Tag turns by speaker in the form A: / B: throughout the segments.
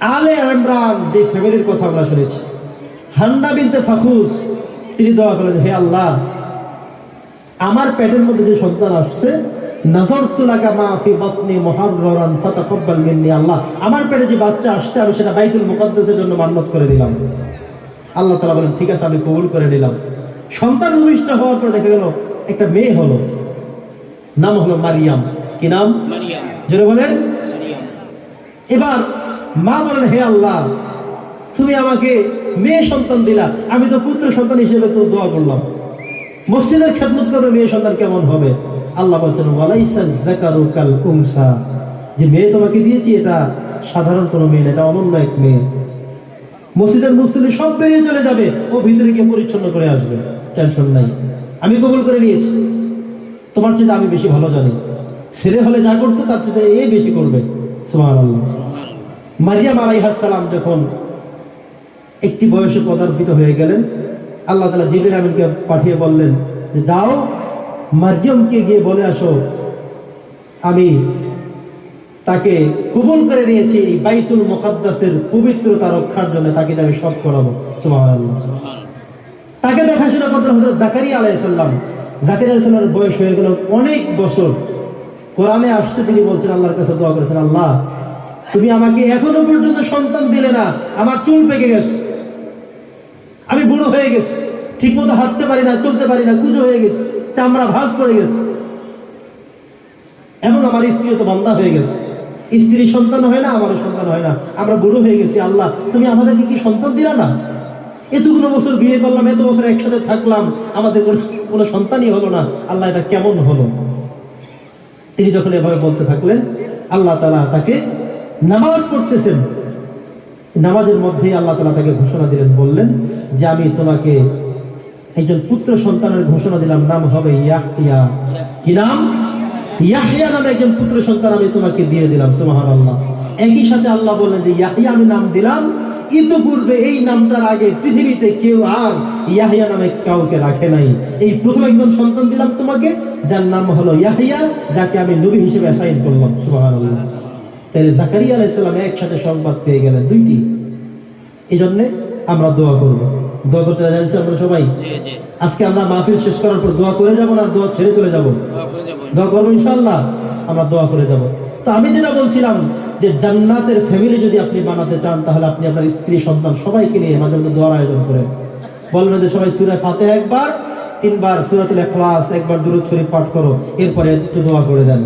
A: আলে ইমরান যে ফ্যামিলির কথা আমরা শুনেছি। হান্না বিনতে ফাখুস তিনি দোয়া করেন হে আল্লাহ আমার পেটের মধ্যে যে সন্তান আসছে আল্লাহ আমার পেটে যে বাচ্চা আসছে আমি সেটা বাইতুল মুকদ্দাসের জন্য মান্নত করে দিলাম। আল্লাহ তাআলা বলেন ঠিক আছে আমি কবুল করে নিলাম। সন্তান ভূমিষ্ঠ হওয়ার পর দেখা গেল একটা মেয়ে হলো। নাম হলো মারিয়াম। কি নাম? জোরে বলেন। এবার মা বলেন, হে আল্লাহ, তুমি আমাকে মেয়ে সন্তান দিলা। আমি তো পুত্র সন্তান হিসেবে তো দোয়া করলাম। মসজিদের খেদমত করবে মেয়ে সন্তান কেমন হবে? আল্লাহ বলছেন কাল যে মেয়ে তোমাকে দিয়েছি, এটা সাধারণ কোনো মেয়ে এটা অনন্য এক মেয়ে। মসজিদের মুসলিম সব বেরিয়ে চলে যাবে, ও ভিতরে গিয়ে পরিচ্ছন্ন করে আসবে। টেনশন নাই। আমি কবুল করে নিয়েছি। তোমার চেয়ে আমি বেশি ভালো জানি। ছেলে হলে যা করতো, তার চেয়ে এ বেশি করবে। সুবহানাল্লাহ। মারিয়াম আলাইহাসালাম যখন একটি বয়সে পদার্পিত হয়ে গেলেন, আল্লাহ তালা জিবির আমিনকে পাঠিয়ে বললেন যে, যাও, মারিয়ামকে গিয়ে বলে আসো। আমি তাকে কবুল করে নিয়েছি, বাইতুল মুকাদ্দাসের পবিত্রতা রক্ষার জন্য তাকে আমি সব করাবো। তাকে দেখাশোনা করতেন হজরত জাকারিয়া আলাইসাল্লাম জাকারিয়া আলাইসাল্লামের বয়স হয়ে গেল অনেক বছর। কোরআনে আসছে তিনি বলছেন, আল্লাহর কাছে দোয়া করেছেন, আল্লাহ তুমি আমাকে এখনও পর্যন্ত সন্তান দিলে না, আমার চুল পেকে গেছে। আমি বুড়ো হয়ে গেছি ঠিক মতো হাঁটতে পারি না, চলতে পারি না, কুজো হয়ে গেছে, চামড়া ভাস পড়ে গেছে। এমন আমার স্ত্রী তো বান্দা হয়ে গেছে। স্ত্রী সন্তান হয় না, আমারও সন্তান হয় না। আমরা বুড়ো হয়ে গেছি, আল্লাহ, তুমি আমাদেরকে কি সন্তান দিলা না? এতগুলো বছর বিয়ে করলাম, এত বছর একসাথে থাকলাম, আমাদের কোনো সন্তানই হলো না। আল্লাহ এটা কেমন হলো? তিনি যখন এভাবে বলতে থাকলেন, আল্লাহ তালা তাকে নামাজ পড়তেছেন। নামাজের মধ্যেই আল্লাহ তালা তাকে ঘোষণা দিলেন, বললেন যে আমি তোমাকে একজন পুত্র সন্তানের ঘোষণা দিলাম, নাম হবে ইয়াহিয়া কি নাম? ইয়াহিয়া নামে একজন পুত্র সন্তান আমি তোমাকে দিয়ে দিলাম সুমাহান আল্লাহ একই সাথে আল্লাহ বললেন যে ইয়াহিয়া আমি নাম দিলাম, ইতিপূর্বে এই নামটার আগে পৃথিবীতে কেউ আজ ইয়াহিয়া নামে কাউকে রাখে নাই। এই প্রথম একজন সন্তান দিলাম তোমাকে, যার নাম হলো ইয়াহিয়া যাকে আমি নবী হিসেবে অ্যাসাইন করলাম সুবাহ তাহলে জাকারিয়া আলাইসাল্লাম একসাথে সংবাদ পেয়ে গেলেন দুইটি। এই জন্যে আমরা দোয়া করব। দোয়া করতে জানছি আমরা সবাই। আজকে আমরা মাহফিল শেষ করার পর দোয়া করে যাব না দোয়া ছেড়ে চলে যাব?
B: দোয়া
A: করব ইনশাল্লাহ আমরা দোয়া করে যাব। তো আমি যেটা বলছিলাম যে জান্নাতের ফ্যামিলি যদি আপনি বানাতে চান তাহলে আপনি আপনার স্ত্রী সন্তান সবাইকে নিয়ে মাঝে মধ্যে দোয়ার আয়োজন করেন। বলবেন যে সবাই সুরায় ফাতে একবার তিনবার সুরাতুল এখলাস একবার শরীফ পাঠ করো এরপরে একটু দোয়া করে দেন।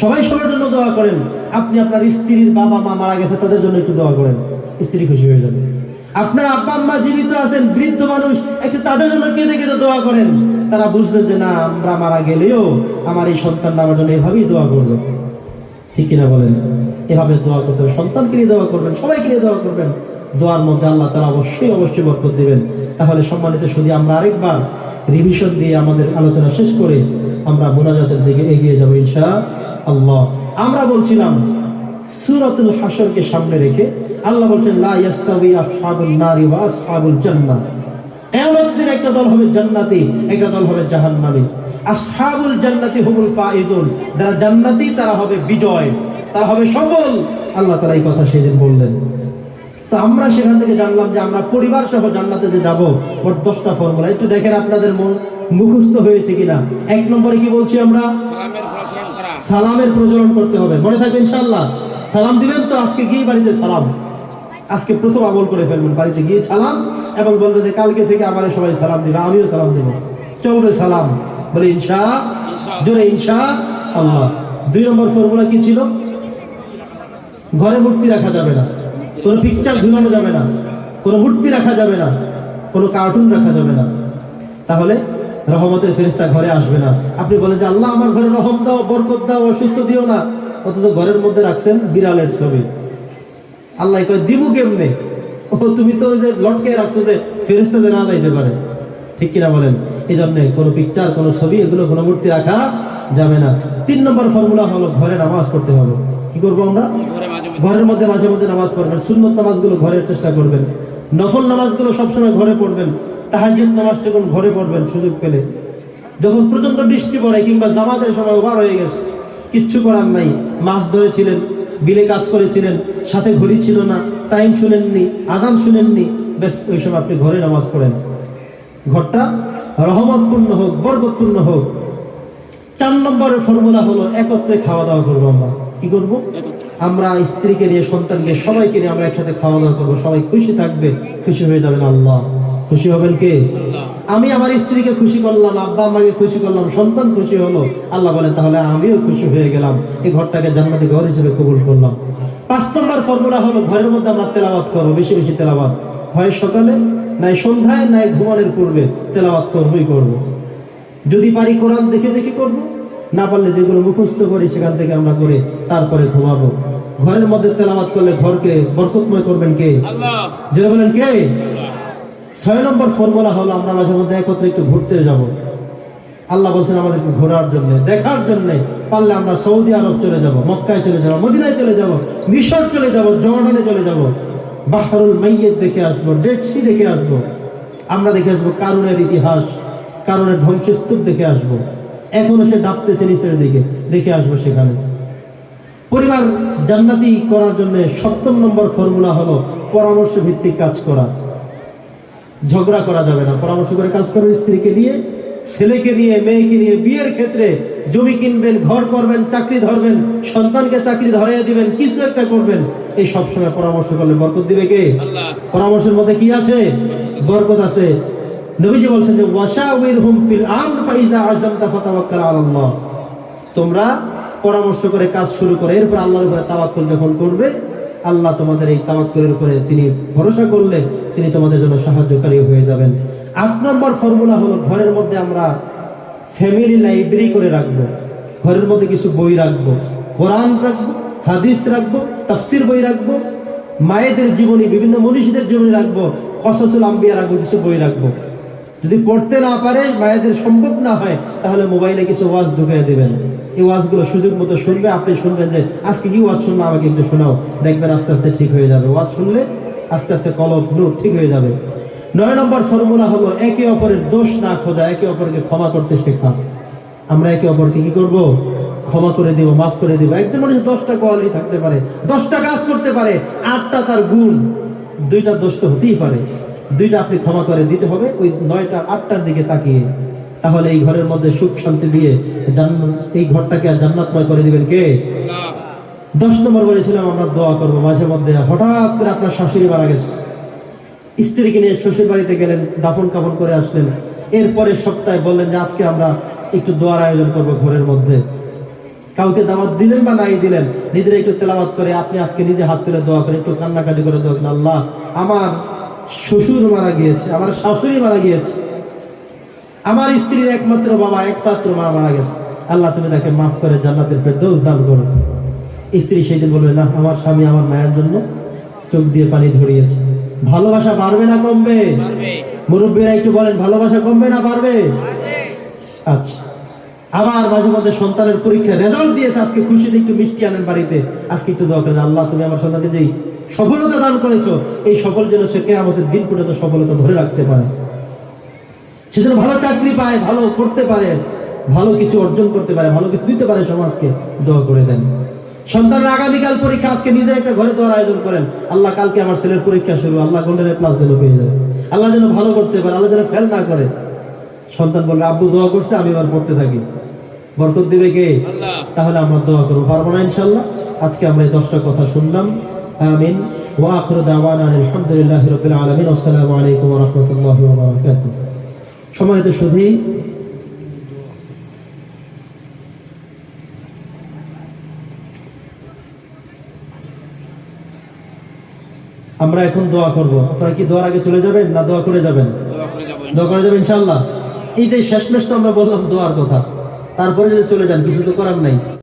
A: সবাই সবার জন্য দোয়া করেন। আপনি আপনার স্ত্রীর বাবা, মা মারা গেছে, তাদের জন্য একটু দোয়া করেন। স্ত্রী খুশি হয়ে যাবে। আপনার আব্বা, আম্মা জীবিত আছেন, বৃদ্ধ মানুষ, একটু তাদের জন্য কেঁদে কেঁদে দোয়া করেন। তারা বুঝবেন যে না, আমরা মারা গেলেও আমার এই সন্তানটা আমার জন্য এভাবেই দোয়া করবে। ঠিক কিনা বলেন? এভাবে দোয়া করতে হবে। সন্তানকে নিয়ে দোয়া করবেন, সবাইকে নিয়ে দোয়া করবেন। দোয়ার মধ্যে আল্লাহ তারা অবশ্যই অবশ্যই বরকত দেবেন। তাহলে সম্মানিত শুধু আমরা আরেকবার রিভিশন দিয়ে আমাদের আলোচনা শেষ করে আমরা মোনাজাতের দিকে এগিয়ে যাব ইনশা আল্লাহ আমরা বলছিলাম, সুরাতুল হাসরকে সামনে রেখে আল্লাহ বলছেন একটা দল হবে জান্নাতি, একটা দল হবে জাহান্নামী। আসহাবুল জান্নাতি হুমুল ফাইজুন। যারা জান্নাতি, তারা হবে বিজয়, তারা হবে সফল। আল্লাহ তাআলা এই কথা সেদিন বললেন। তো আমরা সেখান থেকে জানলাম যে আমরা পরিবার সহ জান্নাতে যে যাব, মোট দশটা ফর্মুলা। একটু দেখেন আপনাদের মন মুখস্থ হয়েছে কিনা। এক নম্বরে কি বলছি আমরা?
B: সালামের
A: প্রচলন করতে হবে। মনে থাকবে ইনশাল্লাহ সালাম দিবেন তো আজকে গিয়ে বাড়িতে সালাম। আজকে প্রথম আমল করে ফেলবেন বাড়িতে গিয়ে সালাম এবং বলবেন যে কালকে থেকে আমার সবাই সালাম দিবে আমিও সালাম দেবো। চলবে সালাম। বলে ইনশা জোরে ইনশা আল্লাহ। দুই নম্বর ফর্মুলা কি ছিল? ঘরে মূর্তি রাখা যাবে না। কোনো পিকচার ঝুলানো যাবে না। কোনো মূর্তি রাখা যাবে না। কোনো কার্টুন রাখা যাবে না। তাহলে রহমতের ফেরিস্তা ঘরে আসবে না। আপনি বলেন যে আল্লাহ আমার ঘরে রহম দাও বরকত দাও অসুস্থ দিও না। অথচ ঘরের মধ্যে রাখছেন বিড়ালের ছবি। আল্লাহ কয় দিবু কেমনে? ও তুমি তো ওই যে লটকে রাখছো যে ফেরিস্তাদের না দিতে পারে। ঠিক কিনা বলেন? এই জন্যে কোনো পিকচার কোনো ছবি এগুলো কোনো মূর্তি রাখা যাবে না। তিন নম্বর ফর্মুলা হলো ঘরে নামাজ পড়তে হবে। কি করব আমরা? ঘরের মধ্যে মাঝে মধ্যে নামাজ পড়বেন। সুন্নত নামাজগুলো ঘরের চেষ্টা করবেন। নফল নামাজগুলো সবসময় ঘরে পড়বেন। তাহাজ্জুদ নামাজটা কোন ঘরে পড়বেন সুযোগ পেলে। যখন প্রচণ্ড বৃষ্টি পড়ে কিংবা জামাতের সময় ওভার হয়ে গেছে কিচ্ছু করার নাই। মাছ ধরেছিলেন বিলে কাজ করেছিলেন সাথে ঘড়ি ছিল না টাইম শুনেননি আজান শুনেননি। বেশ ওই সময় আপনি ঘরে নামাজ পড়েন। ঘরটা রহমতপূর্ণ হোক বরকতপূর্ণ হোক। চার নম্বরের ফর্মুলা হলো একত্রে খাওয়া দাওয়া করব আমরা। কি করব? আমরা স্ত্রীকে নিয়ে সন্তানকে সবাইকে নিয়ে আমরা একসাথে খাওয়া দাওয়া করব। সবাই খুশি থাকবে খুশি হয়ে যাবেন আল্লাহ। খুশি হবেন কে? আমি আমার স্ত্রীকে খুশি করলাম আব্বা আমাকে খুশি করলাম সন্তান খুশি হলো। আল্লাহ বলেন তাহলে আমিও খুশি হয়ে গেলাম। এই ঘরটাকে জান্নাতি ঘর হিসেবে কবুল করলাম। পাঁচ নম্বর ফর্মুলা হলো ঘরের মধ্যে আমরা তেলাওয়াত করব বেশি বেশি তেলাওয়াত। হয় সকালে নাই সন্ধ্যায় নাই ঘুমানোর পূর্বে তেলাওয়াত করবই করব। যদি পারি কোরআন দেখে দেখে করব না পারলে যেগুলো মুখস্থ করি সেখান থেকে আমরা করে তারপরে ঘুমাবো। ঘরের মধ্যে তেলাওয়াত করলে ঘরকে বরকতময় করবেন কে? যেটা বলেন কে? ছয় নম্বর ফর্মুলা হলো আমরা মাঝে মধ্যে একত্রে একটু ঘুরতে যাব। আল্লাহ বলছেন আমাদেরকে ঘোরার জন্য, দেখার জন্য। পারলে আমরা সৌদি আরব চলে যাব, মক্কায় চলে যাব, মদিনায় চলে যাব, মিশর চলে যাব, জর্ডানে চলে যাব। বাহরুল মাইয়ের দেখে আসব, ডেড সি দেখে আসব। আমরা দেখে আসব কারণের ইতিহাস কারণের ধ্বংসস্তূপ দেখে আসব। এখনও সে ডাবতেছে নিচের দিকে, দেখে আসব সেখানে। পরিবার জান্নাতি করার জন্য সপ্তম নম্বর ফর্মুলা হলো পরামর্শ ভিত্তিক কাজ করা। ঝগড়া করা যাবে না। পরামর্শ করে কাজ করবেন স্ত্রীকে নিয়ে ছেলেকে নিয়ে মেয়েকে নিয়ে বিয়ের ক্ষেত্রে জমি কিনবেন ঘর করবেন চাকরি ধরবেন সন্তানকে চাকরি ধরাইয়া দিবেন কিছু একটা করবেন এই সব সময় পরামর্শ করলে বরকত দিবে কে? পরামর্শের মধ্যে কি আছে? বরকত আছে। নবীজি বলছেন যে ওয়াশাউির হুম ফিল আমর ফাইজা আযামতা ফাতাওয়াক্কাল আলাল্লাহ। তোমরা পরামর্শ করে কাজ শুরু করে। এরপর আল্লাহর উপরে তাওয়াক্কুল যখন করবে আল্লাহ তোমাদের এই তাওয়াক্কুলের উপরে তিনি ভরসা করলে তিনি তোমাদের জন্য সাহায্যকারী হয়ে যাবেন। আট নম্বর ফর্মুলা হলো ঘরের মধ্যে আমরা ফ্যামিলি লাইব্রেরি করে রাখব। ঘরের মধ্যে কিছু বই রাখব, কোরআন রাখব, হাদিস রাখব, তাফসির বই রাখব, মায়েদের জীবনী, বিভিন্ন মনীষীদের জীবনী রাখব, কসসুল আম্বিয়া রাখব কিছু বই রাখব। যদি পড়তে না পারে, মায়েদের সম্ভব না হয়, তাহলে মোবাইলে কিছু ওয়াজ ঢুকিয়ে দেবেন। এই ওয়াজগুলো সুযোগ মতো শুনবে, আপনি শুনবেন যে, আজকে কি ওয়াজ শুনব আমাকে একটু শোনাও। দেখবেন আস্তে আস্তে ঠিক হয়ে যাবে। ওয়াজ শুনলে আস্তে আস্তে কলব নূর ঠিক হয়ে যাবে। নয় নম্বর ফর্মুলা হলো, একে অপরের দোষ না খোঁজা, একে অপরকে ক্ষমা করতে শেখা। আমরা একে অপরকে কি করব? ক্ষমা করে দিব, মাফ করে দিব। একজন মানুষ দশটা কোয়ালিটি থাকতে পারে, দশটা কাজ করতে পারে, আটটা তার গুণ। দুইটা দোষ তো হতেই পারে। দুইটা আপনি ক্ষমা করে দিতে হবে, ওই নয়টা আটটার দিকে তাকিয়ে। তাহলে এই ঘরের মধ্যে সুখ শান্তি দিয়ে এই ঘরটাকে আর জান্নাতময় করে দিবেন কে? দশ নম্বর বলেছিলাম আমরা দোয়া করব। মাঝে মধ্যে হঠাৎ করে আপনার শাশুড়ি মারা গেছে। স্ত্রীকে নিয়ে শ্বশুর বাড়িতে গেলেন, দাফন কাফন করে আসলেন। এরপরে সপ্তাহে বললেন যে, আজকে আমরা একটু দোয়ার আয়োজন করব ঘরের মধ্যে। কাউকে দাওয়াত দিলেন বা নাই দিলেন, নিজেরা একটু তেলাওয়াত করে, আপনি আজকে নিজে হাত তুলে দোয়া করে একটু কান্নাকাটি করে দোয়া আল্লাহ, আমার শ্বশুর মারা গিয়েছে আমার শাশুড়ি মারা গিয়েছে। আমার স্ত্রীর একমাত্র বাবা একমাত্র মা মারা গেছে। আল্লাহ তুমি তাকে মাফ করে জান্নাতের ফেরদৌস দান করো। স্ত্রী সেই দিন বলবে না আমার স্বামী আমার মায়ের জন্য চোখ দিয়ে পানি ধরিয়েছে ভালোবাসা বাড়বে না কমবে? মুরব্বীরা একটু বলেন ভালোবাসা কমবে না বাড়বে? আচ্ছা। আবার মাঝে মধ্যে সন্তানের পরীক্ষা রেজাল্ট দিয়েছে আজকে খুশিতে একটু মিষ্টি আনেন বাড়িতে। আজকে একটু দোয়া করেন আল্লাহ তুমি আমার সন্তানকে যেই সফলতা দান করেছ এই সফল যেন সে আমাদের দিন পর্যন্ত সফলতা ধরে রাখতে পারে। সে যেন ভালো চাকরি পায় ভালো করতে পারে ভালো কিছু অর্জন করতে পারে ভালো কিছু দিতে পারে সমাজকে দোয়া করে দেন। সন্তানের আগামীকাল পরীক্ষা আজকে নিজের একটা ঘরে দেওয়ার আয়োজন করেন। আল্লাহ কালকে আমার ছেলের পরীক্ষা শুরু আল্লাহ গোল্ডেন প্লাস যেন পেয়ে যায়। আল্লাহ যেন ভালো করতে পারে আল্লাহ যেন ফেল না করে। সন্তান বলবে আব্বু দোয়া করছে আমি এবার পড়তে থাকি। বরকত দিবে কে? তাহলে আমরা দোয়া করব পারব না ইনশাল্লাহ। আজকে আমরা এই দশটা কথা শুনলাম। আমিন। রবিল আলমিন। আসসালামু আলাইকুম সম্মানিত সুধী, আমরা এখন দোয়া করব। আপনারা কি দোয়ার আগে চলে যাবেন না দোয়া করে যাবেন?
B: দোয়া করে
A: দোয়া করে যাবেন ইনশাল্লাহ এই যে শেষমেশ তো আমরা বললাম দোয়ার কথা। তারপরে যদি চলে যান, কিছু তো করার নাই।